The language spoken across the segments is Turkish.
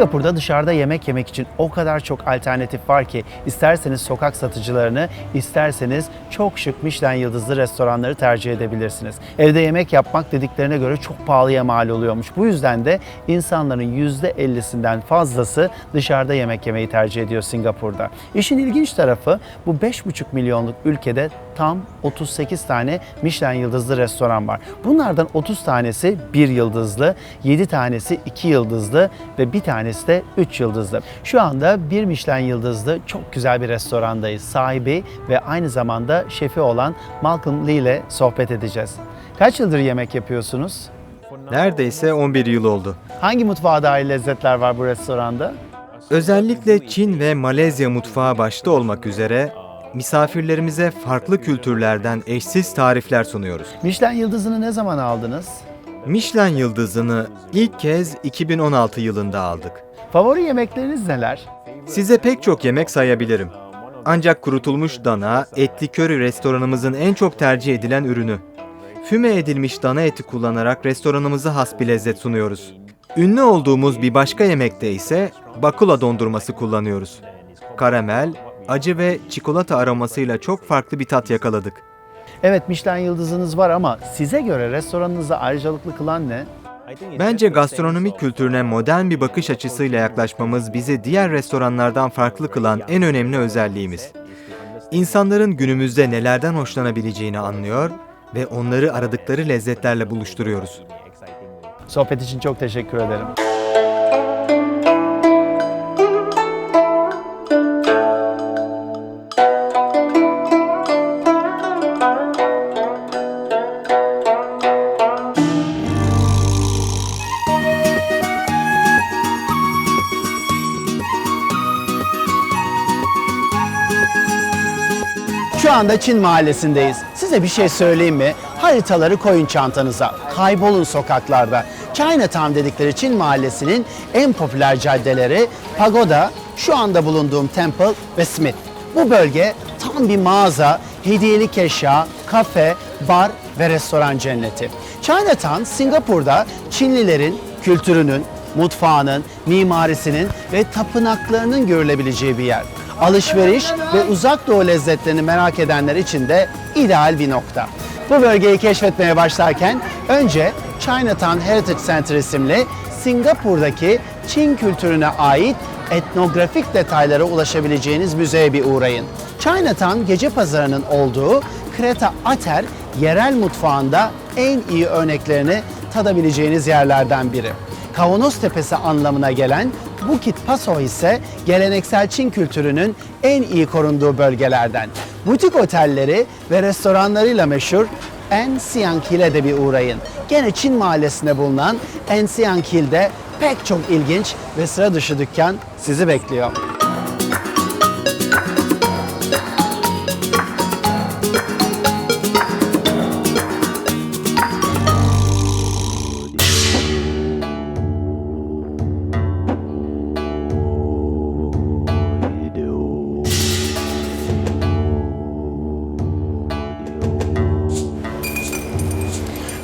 Singapur'da dışarıda yemek yemek için o kadar çok alternatif var ki isterseniz sokak satıcılarını, isterseniz çok şık Michelin yıldızlı restoranları tercih edebilirsiniz. Evde yemek yapmak dediklerine göre çok pahalıya mal oluyormuş. Bu yüzden de insanların %50'sinden fazlası dışarıda yemek yemeyi tercih ediyor Singapur'da. İşin ilginç tarafı bu 5,5 milyonluk ülkede tam 38 tane Michelin yıldızlı restoran var. Bunlardan 30 tanesi 1 yıldızlı, 7 tanesi 2 yıldızlı ve bir tanesi de 3 yıldızlı. Şu anda bir Michelin yıldızlı çok güzel bir restorandayız. Sahibi ve aynı zamanda şefi olan Malcolm Lee ile sohbet edeceğiz. Kaç yıldır yemek yapıyorsunuz? Neredeyse 11 yıl oldu. Hangi mutfağa dair lezzetler var bu restoranda? Özellikle Çin ve Malezya mutfağı başta olmak üzere misafirlerimize farklı kültürlerden eşsiz tarifler sunuyoruz. Michelin yıldızını ne zaman aldınız? Michelin yıldızını ilk kez 2016 yılında aldık. Favori yemekleriniz neler? Size pek çok yemek sayabilirim. Ancak kurutulmuş dana, etli köri restoranımızın en çok tercih edilen ürünü. Füme edilmiş dana eti kullanarak restoranımıza has bir lezzet sunuyoruz. Ünlü olduğumuz bir başka yemekte ise bakula dondurması kullanıyoruz. Karamel, acı ve çikolata aromasıyla çok farklı bir tat yakaladık. Evet Michelin yıldızınız var ama size göre restoranınızı ayrıcalıklı kılan ne? Bence gastronomik kültürüne modern bir bakış açısıyla yaklaşmamız bizi diğer restoranlardan farklı kılan en önemli özelliğimiz. İnsanların günümüzde nelerden hoşlanabileceğini anlıyor ve onları aradıkları lezzetlerle buluşturuyoruz. Sohbet için çok teşekkür ederim. Anda Çin mahallesindeyiz. Size bir şey söyleyeyim mi? Haritaları koyun çantanıza. Kaybolun sokaklarda. Chinatown dedikleri Çin mahallesinin en popüler caddeleri Pagoda, şu anda bulunduğum Temple ve Smith. Bu bölge tam bir mağaza, hediyelik eşya, kafe, bar ve restoran cenneti. Chinatown, Singapur'da Çinlilerin kültürünün, mutfağının, mimarisinin ve tapınaklarının görülebileceği bir yer alışveriş ve uzak doğu lezzetlerini merak edenler için de ideal bir nokta. Bu bölgeyi keşfetmeye başlarken önce Chinatown Heritage Center isimli Singapur'daki Çin kültürüne ait etnografik detaylara ulaşabileceğiniz müzeye bir uğrayın. Chinatown gece pazarının olduğu Kreta Ater yerel mutfağında en iyi örneklerini tadabileceğiniz yerlerden biri. Kavanoz Tepesi anlamına gelen Bukit Paso ise geleneksel Çin kültürünün en iyi korunduğu bölgelerden. Butik otelleri ve restoranlarıyla meşhur Ensiang Hill'e de bir uğrayın. Gene Çin mahallesinde bulunan Ensiang Hill'de pek çok ilginç ve sıra dışı dükkan sizi bekliyor.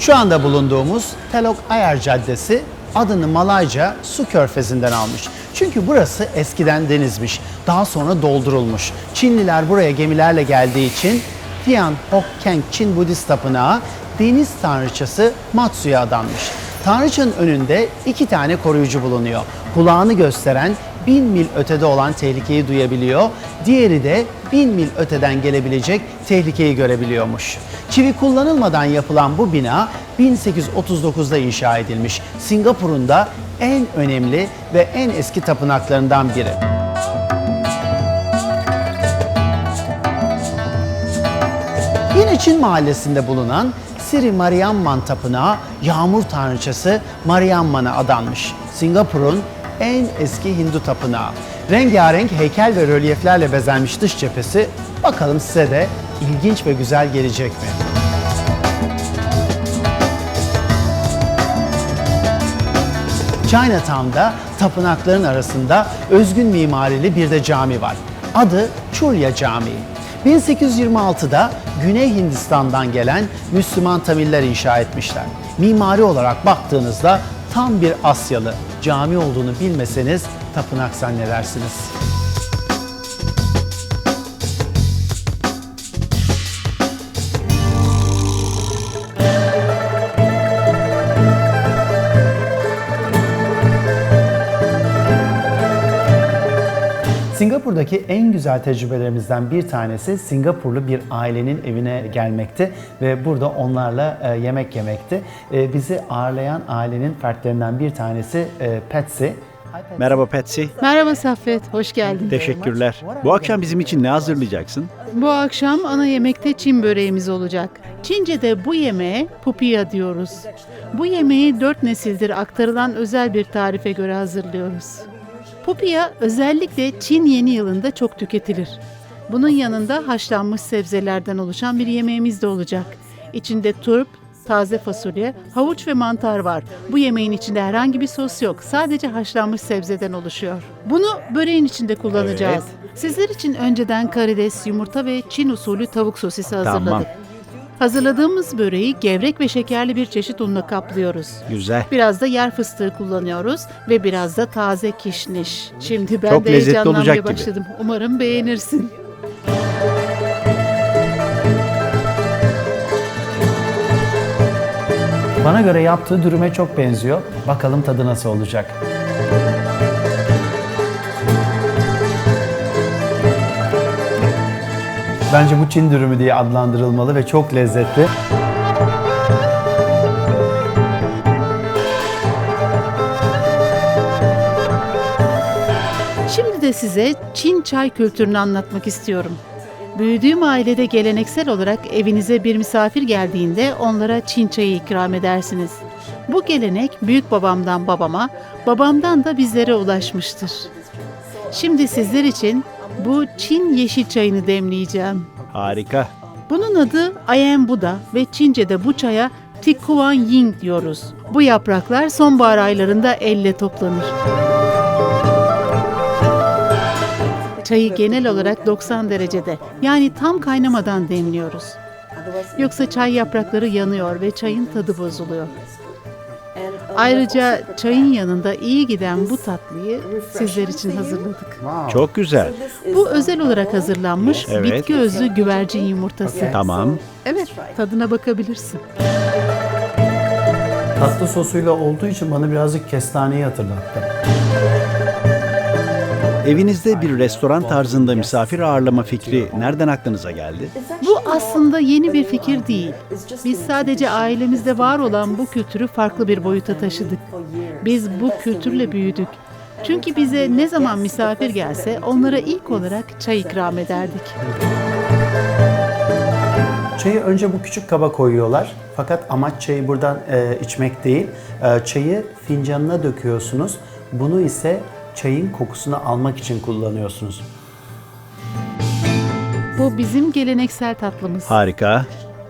Şu anda bulunduğumuz Telok Ayar Caddesi adını Malayca Su Körfezi'nden almış. Çünkü burası eskiden denizmiş. Daha sonra doldurulmuş. Çinliler buraya gemilerle geldiği için Tian Hock Keng Çin Budist Tapınağı deniz tanrıçası Matsu'ya adanmış. Tanrıçanın önünde iki tane koruyucu bulunuyor. Kulağını gösteren bin mil ötede olan tehlikeyi duyabiliyor. Diğeri de bin mil öteden gelebilecek tehlikeyi görebiliyormuş. Çivi kullanılmadan yapılan bu bina 1839'da inşa edilmiş. Singapur'un da en önemli ve en eski tapınaklarından biri. Yine Çin mahallesinde bulunan Sri Mariamman Tapınağı yağmur tanrıçası Mariamman'a adanmış. Singapur'un en eski Hindu tapınağı. Rengarenk heykel ve rölyeflerle bezenmiş dış cephesi bakalım size de ilginç ve güzel gelecek mi? Chinatown'da tapınakların arasında özgün mimarili bir de cami var. Adı Chulya Camii. 1826'da Güney Hindistan'dan gelen Müslüman Tamiller inşa etmişler. Mimari olarak baktığınızda tam bir Asyalı. Cami olduğunu bilmeseniz tapınak zannedersiniz. Singapur'daki en güzel tecrübelerimizden bir tanesi Singapurlu bir ailenin evine gelmekti ve burada onlarla e, yemek yemekti. E, bizi ağırlayan ailenin fertlerinden bir tanesi e, Patsy. Merhaba Patsy. Merhaba Saffet, hoş geldin. Teşekkürler. Bu akşam bizim için ne hazırlayacaksın? Bu akşam ana yemekte Çin böreğimiz olacak. Çince'de bu yemeğe pupiya diyoruz. Bu yemeği dört nesildir aktarılan özel bir tarife göre hazırlıyoruz. Pupiya özellikle Çin yeni yılında çok tüketilir. Bunun yanında haşlanmış sebzelerden oluşan bir yemeğimiz de olacak. İçinde turp, taze fasulye, havuç ve mantar var. Bu yemeğin içinde herhangi bir sos yok. Sadece haşlanmış sebzeden oluşuyor. Bunu böreğin içinde kullanacağız. Sizler için önceden karides, yumurta ve Çin usulü tavuk sosisi hazırladık. Tamam. Hazırladığımız böreği gevrek ve şekerli bir çeşit unla kaplıyoruz. Güzel. Biraz da yer fıstığı kullanıyoruz ve biraz da taze kişniş. Şimdi ben Çok de lezzetli heyecanlanmaya olacak gibi. başladım. Umarım beğenirsin. Bana göre yaptığı dürüme çok benziyor. Bakalım tadı nasıl olacak. Bence bu Çin dürümü diye adlandırılmalı ve çok lezzetli. Şimdi de size Çin çay kültürünü anlatmak istiyorum. Büyüdüğüm ailede geleneksel olarak evinize bir misafir geldiğinde onlara Çin çayı ikram edersiniz. Bu gelenek büyük babamdan babama, babamdan da bizlere ulaşmıştır. Şimdi sizler için bu Çin yeşil çayını demleyeceğim. Harika. Bunun adı Ayen Buda ve Çince'de bu çaya Tikuan Ying diyoruz. Bu yapraklar sonbahar aylarında elle toplanır. Çayı genel olarak 90 derecede yani tam kaynamadan demliyoruz. Yoksa çay yaprakları yanıyor ve çayın tadı bozuluyor. Ayrıca çayın yanında iyi giden bu tatlıyı sizler için hazırladık. Çok güzel. Bu özel olarak hazırlanmış Evet. bitki özlü güvercin yumurtası. Tamam. Evet, tadına bakabilirsin. Tatlı sosuyla olduğu için bana birazcık kestaneyi hatırlattı. Evinizde bir restoran tarzında misafir ağırlama fikri nereden aklınıza geldi? Bu aslında yeni bir fikir değil. Biz sadece ailemizde var olan bu kültürü farklı bir boyuta taşıdık. Biz bu kültürle büyüdük. Çünkü bize ne zaman misafir gelse onlara ilk olarak çay ikram ederdik. Çayı önce bu küçük kaba koyuyorlar. Fakat amaç çayı buradan e, içmek değil. E, çayı fincanına döküyorsunuz. Bunu ise çayın kokusunu almak için kullanıyorsunuz. Bu bizim geleneksel tatlımız. Harika.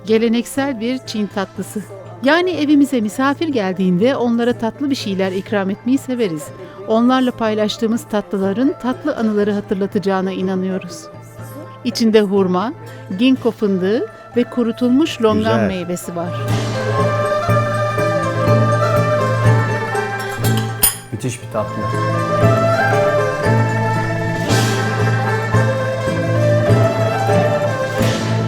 Geleneksel bir Çin tatlısı. Yani evimize misafir geldiğinde onlara tatlı bir şeyler ikram etmeyi severiz. Onlarla paylaştığımız tatlıların tatlı anıları hatırlatacağına inanıyoruz. İçinde hurma, ginkgo fındığı ve kurutulmuş longan Güzel. meyvesi var. Müthiş bir tatlı.